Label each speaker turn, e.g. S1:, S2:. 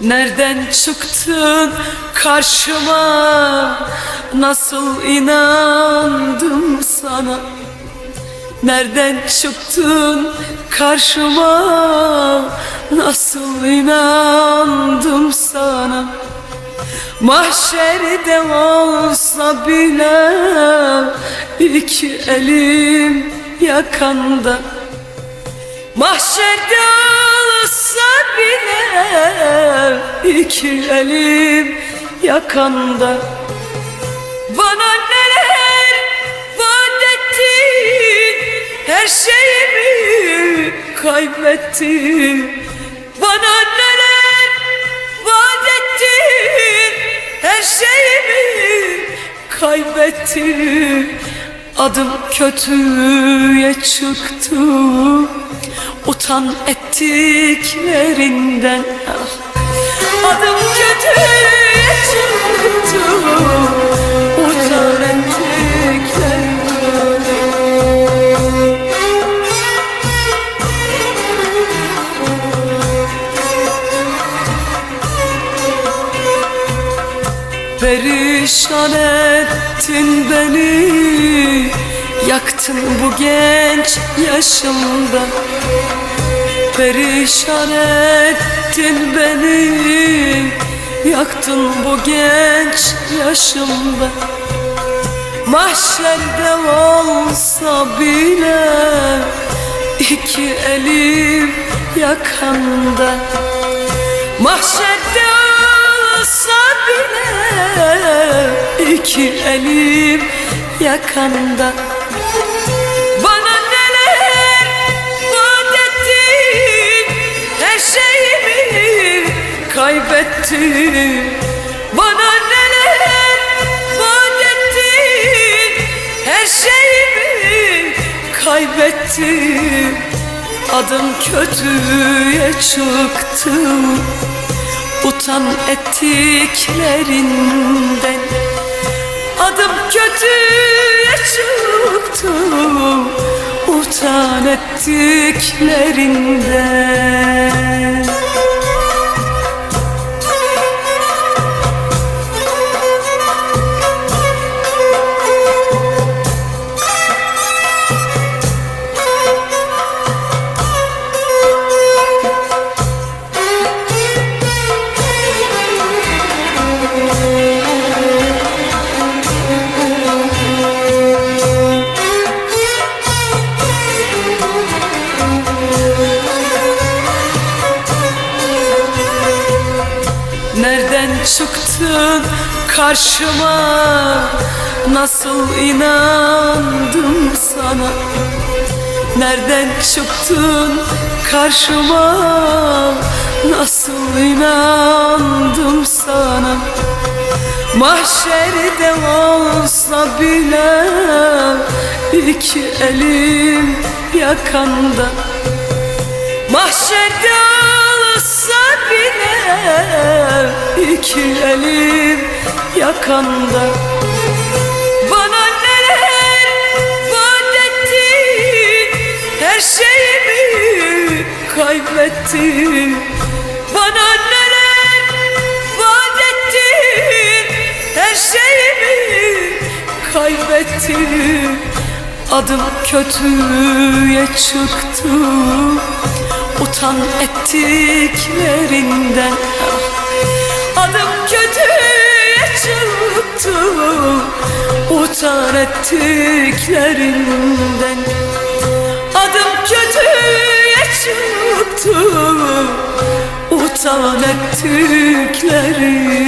S1: Nereden çıktın karşıma? Nasıl inandım sana? Nereden çıktın karşıma? Nasıl inandım sana? Mahşerde olsa bile iki elim yakanda. Mahşerde olsa bile iki elim yakanda. Bana neler vaat her şeyimi kaybettim Bana neler vaat her şeyimi kaybettim Adım kötüye çıktı Utan ettiklerinden. Adım Perişan ettin beni. Yaktın bu genç yaşımda. Perişan ettin beni. Yaktın bu genç yaşımda. Mahşerde olsa bile iki elim yakanda. Mahşerde olsa bile iki elim yakanda. Bana neler vaat ettin? Her şeyimi kaybettim Bana neler vaat ettin? Her şeyimi kaybettim Adım kötüye çıktı Utan ettiklerinden Adım kötüye çıktı Utan ettiklerinden Nereden çıktın karşıma? Nasıl inandım sana? Nereden çıktın karşıma? Nasıl inandım sana? Mahşerde olsa bile iki elim yakanda. Mahşerde olsa iki elim yakanda. Bana neler vaat ettin? Her şeyimi kaybettim Bana neler vaat ettin? Her şeyimi kaybettim Adım kötüye çıktı Utan ettiklerinden. Adım kötüye çıktı Utan ettiklerinden. Adım kötüye çıktı Utan ettiklerinden